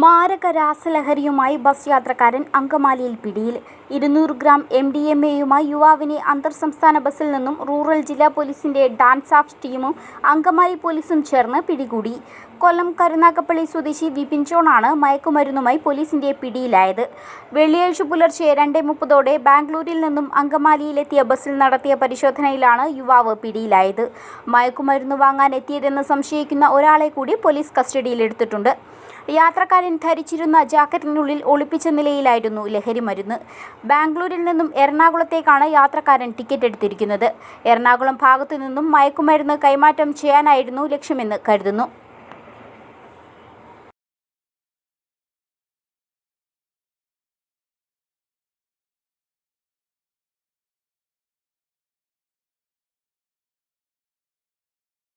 മാരക രാസലഹരിയുമായി ബസ് യാത്രക്കാരൻ അങ്കമാലിയിൽ പിടിയിൽ. ഇരുന്നൂറ് ഗ്രാം എം ഡി എം എയുമായി യുവാവിനെ അന്തർ സംസ്ഥാന ബസ്സിൽ നിന്നും റൂറൽ ജില്ലാ പോലീസിന്റെ ഡാൻസ് ഓഫ് ടീമും അങ്കമാലി പോലീസും ചേർന്ന് പിടികൂടി. കൊല്ലം കരുനാഗപ്പള്ളി സ്വദേശി വിപിൻ ജോണാണ് മയക്കുമരുന്നുമായി പോലീസിന്റെ പിടിയിലായത്. വെള്ളിയാഴ്ച പുലർച്ചെ രണ്ടേ മുപ്പതോടെ ബാംഗ്ലൂരിൽ നിന്നും അങ്കമാലിയിലെത്തിയ ബസ്സിൽ നടത്തിയ പരിശോധനയിലാണ് യുവാവ് പിടിയിലായത്. മയക്കുമരുന്ന് വാങ്ങാൻ എത്തിയതെന്ന് സംശയിക്കുന്ന ഒരാളെ കൂടി പോലീസ് കസ്റ്റഡിയിലെടുത്തിട്ടുണ്ട്. യാത്രക്കാരൻ ധരിച്ചിരുന്ന ജാക്കറ്റിനുള്ളിൽ ഒളിപ്പിച്ച നിലയിലായിരുന്നു ലഹരി മരുന്ന്. ബാംഗ്ലൂരിൽ നിന്നും എറണാകുളത്തേക്കാണ് യാത്രക്കാരൻ ടിക്കറ്റ് എടുത്തിരിക്കുന്നത്. എറണാകുളം ഭാഗത്തു നിന്നും മയക്കുമരുന്ന് കൈമാറ്റം ചെയ്യാനായിരുന്നു ലക്ഷ്യമെന്ന് കരുതുന്നു.